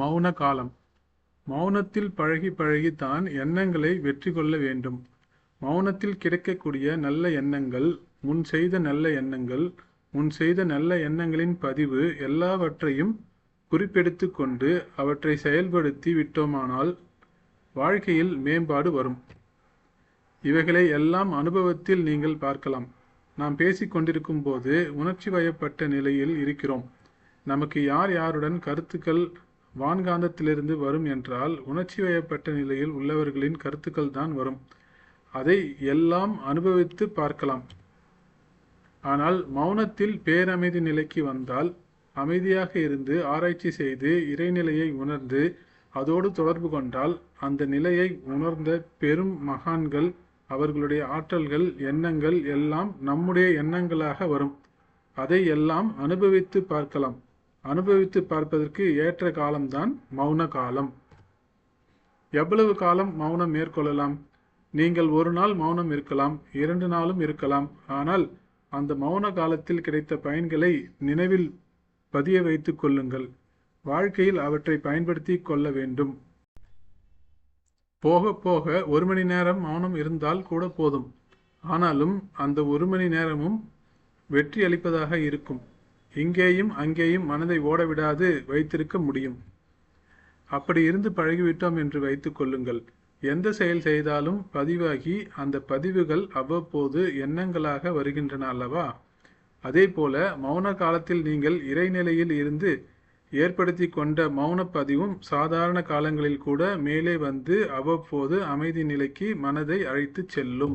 மௌன காலம் மௌனத்தில் பழகி பழகி தான் எண்ணங்களை வெற்றி கொள்ள வேண்டும். மௌனத்தில் கிடைக்கக்கூடிய நல்ல எண்ணங்கள் முன் செய்த நல்ல எண்ணங்கள் முன் செய்த நல்ல எண்ணங்களின் பதிவு எல்லாவற்றையும் குறிப்பெடுத்து கொண்டு அவற்றை செயல்படுத்தி விட்டோமானால் வாழ்க்கையில் மேம்பாடு வரும். இவைகளை எல்லாம் அனுபவத்தில் நீங்கள் பார்க்கலாம். நாம் பேசிக் கொண்டிருக்கும் போது உணர்ச்சி வயப்பட்ட நிலையில் இருக்கிறோம். நமக்கு யார் யாருடன் கருத்துக்கள் வான்காந்தத்திலிருந்து வரும் என்றால் உணர்ச்சி வயப்பட்ட நிலையில் உள்ளவர்களின் கருத்துக்கள் தான் வரும். அதை எல்லாம் அனுபவித்து பார்க்கலாம். ஆனால் மௌனத்தில் பேரமைதி நிலைக்கு வந்தால் அமைதியாக இருந்து ஆராய்ச்சி செய்து இறைநிலையை உணர்ந்து அதோடு தொடர்பு கொண்டால் அந்த நிலையை உணர்ந்த பெரும் மகான்கள் அவர்களுடைய ஆற்றல்கள் எண்ணங்கள் எல்லாம் நம்முடைய எண்ணங்களாக வரும். அதை எல்லாம் அனுபவித்து பார்க்கலாம். அனுபவித்து பார்ப்பதற்கு ஏற்ற காலம்தான் மௌன காலம். எவ்வளவு காலம் மௌனம் மேற்கொள்ளலாம்? நீங்கள் ஒரு நாள் மௌனம் இருக்கலாம் இரண்டு நாளும் இருக்கலாம். ஆனால் அந்த மௌன காலத்தில் கிடைத்த பயன்களை நினைவில் பதிய வைத்துக் கொள்ளுங்கள். வாழ்க்கையில் அவற்றை பயன்படுத்தி கொள்ள வேண்டும். போக போக ஒரு மணி நேரம் மௌனம் இருந்தால் கூட போதும். ஆனாலும் அந்த ஒரு மணி நேரமும் வெற்றி அளிப்பதாக இருக்கும். இங்கேயும் அங்கேயும் மனதை ஓடவிடாது வைத்திருக்க முடியும். அப்படி இருந்து பழகிவிட்டோம் என்று வைத்துக் கொள்ளுங்கள். எந்த செயல் செய்தாலும் பதிவாகி அந்த பதிவுகள் அவ்வப்போது எண்ணங்களாக வருகின்றன அல்லவா அதே போல மௌன காலத்தில் நீங்கள் இறைநிலையில் இருந்து ஏற்படுத்தி கொண்ட மௌன பதிவும் சாதாரண காலங்களில் கூட மேலே வந்து அவ்வப்போது அமைதி நிலைக்கு மனதை அழைத்துச் செல்லும்.